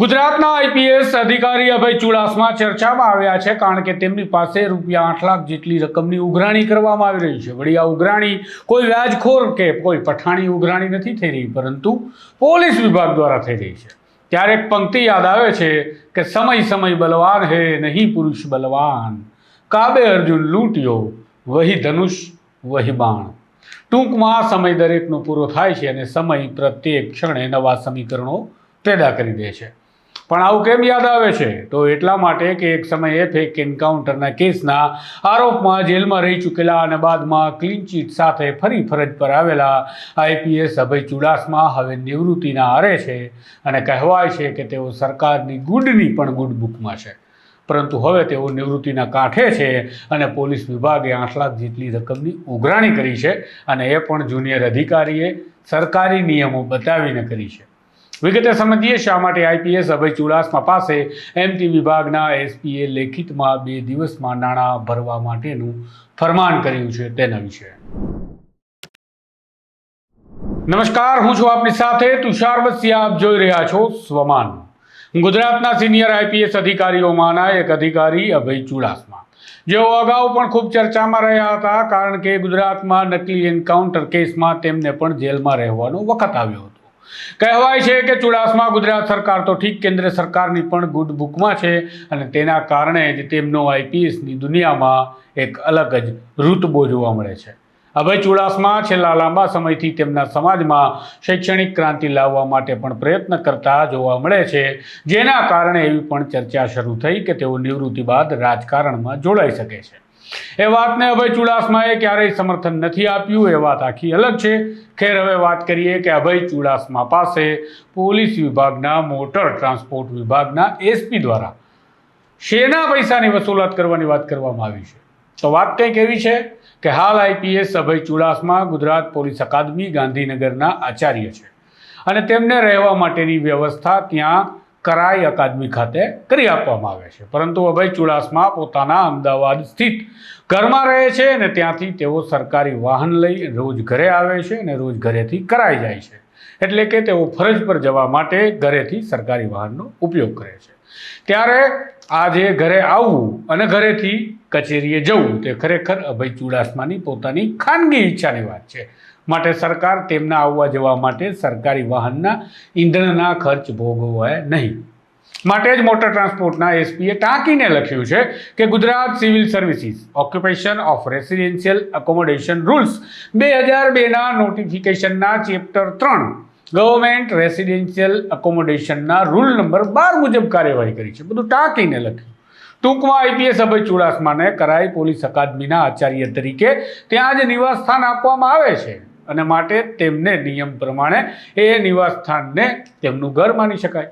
ગુજરાતના આઈપીએસ અધિકારી અભય ચુડાસમા ચર્ચામાં આવ્યા છે, કારણ કે તેમની પાસે રૂપિયા આઠ લાખ જેટલી રકમની ઉઘરાણી કરવામાં આવી રહી છે. વળી આ ઉઘરાણી કોઈ વ્યાજખોર કે કોઈ પઠાણી ઉઘરાણી નથી થઈ રહી, પરંતુ પોલીસ વિભાગ દ્વારા થઈ રહી છે. ત્યારે એક પંક્તિ યાદ આવે છે કે સમય સમય બલવાન હે નહીં પુરુષ બલવાન, કાબે અર્જુન લૂંટ્યો, વહી ધનુષ, વહી બાણ. ટૂંકમાં સમય દરેકનો પૂરો થાય છે અને સમય પ્રત્યેક ક્ષણે નવા સમીકરણો પેદા કરી દે છે. પણ આવું કેમ યાદ આવે છે? તો એટલા માટે કે એક સમયે ફેક એન્કાઉન્ટરના કેસના આરોપમાં જેલમાં રહી ચૂકેલા અને બાદમાં ક્લીન ચીટ સાથે ફરી ફરજ પર આવેલા આઈપીએસ અભય ચુડાસમા હવે નિવૃત્તિના આરે છે અને કહેવાય છે કે તેઓ સરકારની ગુડની પણ ગુડ બુકમાં છે. પરંતુ હવે તેઓ નિવૃત્તિના કાંઠે છે અને પોલીસ વિભાગે આઠ લાખ જેટલી રકમની ઉઘરાણી કરી છે અને એ પણ જુનિયર અધિકારીએ સરકારી નિયમો બતાવીને કરી છે. વિગતે સમજીએ શા માટે આઈપીએસ અભય ચુડાસમા પાસે એમટી વિભાગના એસપીએ લેખિતમાં બે દિવસમાં નાણાં ભરવા માટેનું ફરમાન કર્યું છે તેના વિશે. નમસ્કાર, હું છું આપની સાથે તુષાર બસિયા આપ જોઈ રહ્યા છો સ્વમાન. ગુજરાતના સિનિયર આઈપીએસ અધિકારીઓમાંના એક અધિકારી અભય ચુડાસમા. જેઓ અગાઉ પણ ખૂબ ચર્ચામાં રહ્યા હતા, કારણ કે ગુજરાતમાં નકલી એન્કાઉન્ટર કેસમાં તેમને પણ જેલમાં રહેવાનો વખત આવ્યો હતો. કહેવાય છે કે ચુડાસમા ગુજરાત સરકાર તો ઠીક કેન્દ્ર સરકારની પણ ગુડ બુકમાં છે અને તેના કારણે જ તેમનો આઈપીએસની દુનિયામાં એક અલગ જ રૂતબો જોવા મળે છે. હવે ચુડાસમા છેલ્લા લાંબા સમયથી તેમના સમાજમાં શૈક્ષણિક ક્રાંતિ લાવવા માટે પણ પ્રયત્ન કરતા જોવા મળે છે. જેના કારણે એવી પણ ચર્ચા શરૂ થઈ કે તેઓ નિવૃત્તિ બાદ રાજકારણમાં જોડાઈ શકે છે. એ વાતને અભય ચુડાસમાએ ક્યારેય સમર્થન નથી આપ્યું, એ વાત આખી અલગ છે. ખેર હવે વાત કરીએ કે અભય ચુડાસમા પાસે પોલીસ વિભાગના મોટર ટ્રાન્સપોર્ટ વિભાગના એસપી દ્વારા શેના પૈસાની વસૂલાત કરવાની વાત કરવામાં આવી છે? તો વાત કંઈક એવી છે કે હાલ આઈપીએસ અભય ચુડાસમા ગુજરાત પોલીસ અકાદમી ગાંધીનગરના આચાર્ય છે અને તેમને રહેવા માટેની વ્યવસ્થા ત્યાં કરાઈ અકાદમી ખાતે કરી આપવામાં આવે છે. પરંતુ અભય ચુડાસમા પોતાના અમદાવાદ સ્થિત ઘરમાં રહે છે અને ત્યાંથી તેઓ સરકારી વાહન લઈ રોજ ઘરે આવે છે અને રોજ ઘરેથી કરાઈ જાય છે. એટલે કે તેઓ ફરજ પર જવા માટે ઘરેથી સરકારી વાહનનો ઉપયોગ કરે છે. ત્યારે આજે ઘરે આવવું અને ઘરેથી કચેરીએ જવું તે ખરેખર અભય ચુડાસમાની પોતાની ખાનગી ઈચ્છાની વાત છે. માટે સરકાર તેમના આવવા જવા માટે સરકારી વાહનના ઈંધણના ખર્ચ ભોગવવાય નહીં. માટે જ મોટર ટ્રાન્સપોર્ટના એસપીએ ટાંકીને લખ્યું છે કે Gujarat civil services, occupation of residential accommodation rules બે હજાર બેના નોટિફિકેશનના ચેપ્ટર ત્રણ, ગવર્મેન્ટ રેસિડેન્શિયલ અકોમોડેશનના રૂલ નંબર બાર મુજબ કાર્યવાહી કરી છે. બધું ટાંકીને લખ્યું. ટૂંકમાં આઈપીએસ અભય ચુડાસમાને કરાઈ પોલીસ અકાદમીના આચાર્ય તરીકે ત્યાં જ નિવાસ સ્થાન આપવામાં આવે છે. અને માટે તેમને નિયમ પ્રમાણે એ નિવાસ સ્થાનને તેમનું ઘર માની શકાય.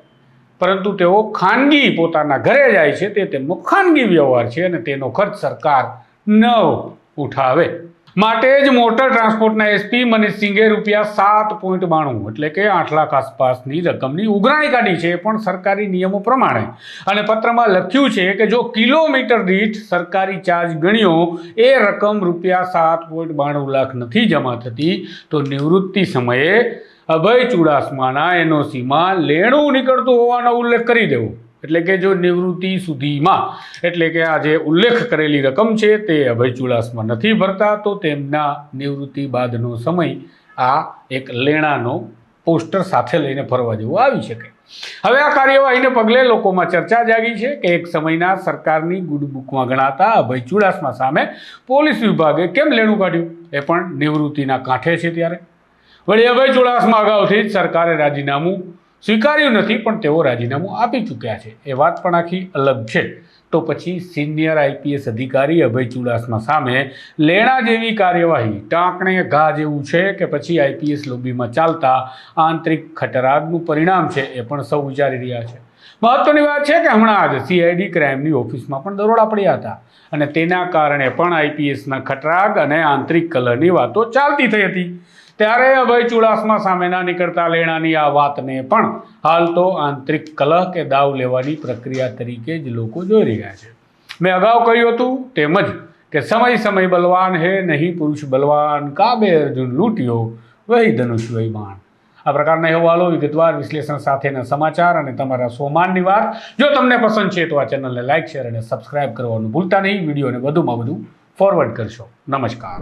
પરંતુ તેઓ ખાનગી પોતાના ઘરે જાય છે તે તેમનો ખાનગી વ્યવહાર છે અને તેનો ખર્ચ સરકાર ન ઉઠાવે. માટે જ મોટર ટ્રાન્સપોર્ટના એસપી મનીષ સિંઘે રૂપિયા સાત પોઈન્ટ બાણું, એટલે કે આઠ લાખ આસપાસની રકમની ઉઘરાણી કાઢી છે, પણ સરકારી નિયમો પ્રમાણે. અને પત્રમાં લખ્યું છે કે જો કિલોમીટર દીઠ સરકારી ચાર્જ ગણ્યો, એ રકમ રૂપિયા સાત પોઈન્ટ બાણું લાખ નથી જમા થતી, તો નિવૃત્તિ સમયે અભય ચુડાસમાના એનઓસીમાં લેણું નીકળતું હોવાનો ઉલ્લેખ કરી દેવો. એટલે કે જો નિવૃત્તિ સુધીમાં, એટલે કે આ જે ઉલ્લેખ કરેલી રકમ છે તે અભય ચુડાસમા નથી ભરતા, તો તેમના નિવૃત્તિ બાદનો સમય આ એક લેણાનો પોસ્ટર સાથે લઈને ફરવા જેવું આવી શકે. હવે આ કાર્યવાહીને પગલે લોકોમાં ચર્ચા જાગી છે કે એક સમયના સરકારની ગુડબુકમાં ગણાતા અભય ચુડાસમા સામે પોલીસ વિભાગે કેમ લેણું કાઢ્યું? એ પણ નિવૃત્તિના કાંઠે છે ત્યારે. વળી અભય ચુડાસમા અગાઉથી જ સરકારે રાજીનામું સ્વીકાર્યું નથી, પણ તેઓ રાજીનામું આપી ચૂક્યા છે. એ વાત પણ આખી અલગ છે. તો પછી સિનિયર આઈપીએસ અધિકારી અભય ચુડાસમા સામે લેણા જેવી કાર્યવાહી, ટાંકણે ઘા જેવું છે કે પછી આઈપીએસ લોબીમાં ચાલતા આંતરિક ખટરાગનું પરિણામ છે એ પણ સૌ વિચારી રહ્યા છે. મહત્વની વાત છે કે હમણાં જ સીઆઈડી ક્રાઇમની ઓફિસમાં પણ દરોડા પડ્યા હતા અને તેના કારણે પણ આઈપીએસના ખટરાગ અને આંતરિક કલરની વાતો ચાલતી થઈ હતી. ત્યારે અભય ચુડાસમા સામેના નીકળતા લેણાની આ વાતને પણ હાલ તો આંતરિક કલહ કે દાવ લેવાની પ્રક્રિયા તરીકે જ લોકો જોઈ રહ્યા છે. મેં અગાઉ કહ્યું હતું તેમજ કે સમય સમય બલવાન હે નહીં પુરુષ બલવાન, કાબે અર્જુન લૂંટ્યો, વહી ધનુષ વહી બાણ. આ પ્રકારના અહેવાલો વિગતવાર વિશ્લેષણ સાથેના સમાચાર અને તમારા સોમાનની વાત. જો તમને પસંદ છે તો આ ચેનલને લાઇક શેર અને સબસ્ક્રાઇબ કરવાનું ભૂલતા નહીં. વિડીયોને વધુમાં વધુ ફોરવર્ડ કરશો. નમસ્કાર.